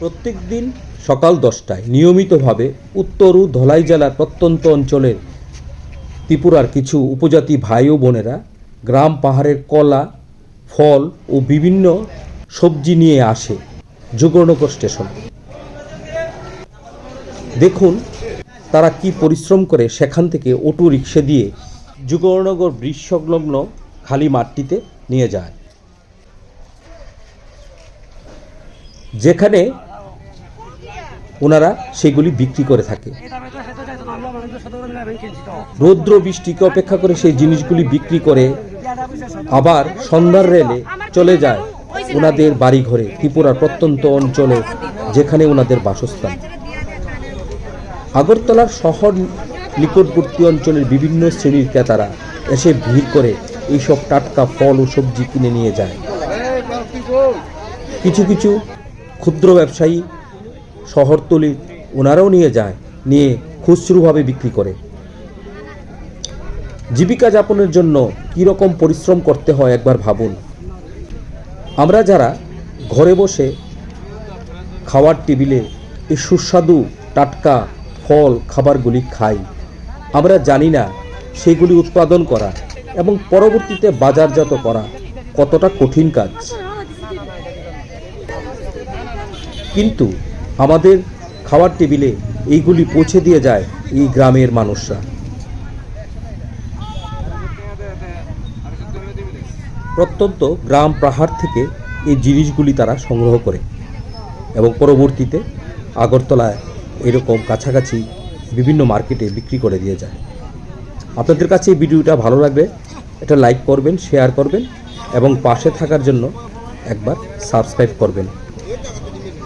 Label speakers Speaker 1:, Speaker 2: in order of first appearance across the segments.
Speaker 1: প্রত্যেক দিন সকাল দশটায় নিয়মিতভাবে উত্তর ও ধলাই জেলার প্রত্যন্ত অঞ্চলের ত্রিপুরার কিছু উপজাতি ভাই ও বোনেরা গ্রাম পাহাড়ের কলা, ফল ও বিভিন্ন সবজি নিয়ে আসে যুগনগর স্টেশন। দেখুন তারা কি পরিশ্রম করে সেখান থেকে অটো রিক্সা দিয়ে যুগনগর ব্রিজ সংলগ্ন খালি মাঠটিতে নিয়ে যায়। যেখানে ওনারা সেগুলি বিক্রি করে থাকে। রৌদ্র বৃষ্টিকে অপেক্ষা করে সেই জিনিসগুলি বিক্রি করে আবার সন্ধ্যার রেলে চলে যায় ওনাদের বাড়ি ঘরে ত্রিপুরার প্রত্যন্ত অঞ্চলে, যেখানে ওনাদের বাসস্থান। আগরতলার শহর নিকটবর্তী অঞ্চলের বিভিন্ন শ্রেণির ক্রেতারা এসে ভিড় করে এইসব টাটকা ফল ও সবজি কিনে নিয়ে যায়। কিছু কিছু ক্ষুদ্র ব্যবসায়ী শহরতলি ওনারাও নিয়ে যায়, নিয়ে খুচরোভাবে বিক্রি করে। জীবিকা যাপনের জন্য কী রকম পরিশ্রম করতে হয় একবার ভাবুন। আমরা যারা ঘরে বসে খাওয়ার টেবিলে এই সুস্বাদু টাটকা ফল খাবারগুলি খাই, আমরা জানি না সেগুলি উৎপাদন করা এবং পরবর্তীতে বাজারজাত করা কতটা কঠিন কাজ। কিন্তু আমাদের খাওয়ার টেবিলে এইগুলি পৌঁছে দিয়ে যায় এই গ্রামের মানুষরা। প্রত্যন্ত গ্রাম পাহাড় থেকে এই জিনিসগুলি তারা সংগ্রহ করে এবং পরবর্তীতে আগরতলায় এরকম কাছাকাছি বিভিন্ন মার্কেটে বিক্রি করে দিয়ে যায়। আপনাদের কাছে এই ভিডিওটা ভালো লাগবে এটা লাইক করবেন, শেয়ার করবেন এবং পাশে থাকার জন্য একবার সাবস্ক্রাইব করবেন।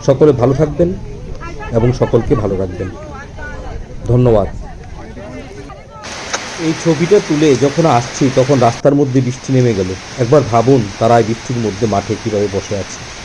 Speaker 1: সকলে ভালো থাকবেন এবং সকলকে ভালো রাখবেন। ধন্যবাদ। এই ছবিটা তুলে যখন আসছি, তখন রাস্তার মধ্যে বৃষ্টি নেমে গেল। একবার ভাবুন তারা এই বৃষ্টির মধ্যে মাঠে কীভাবে বসে আছে।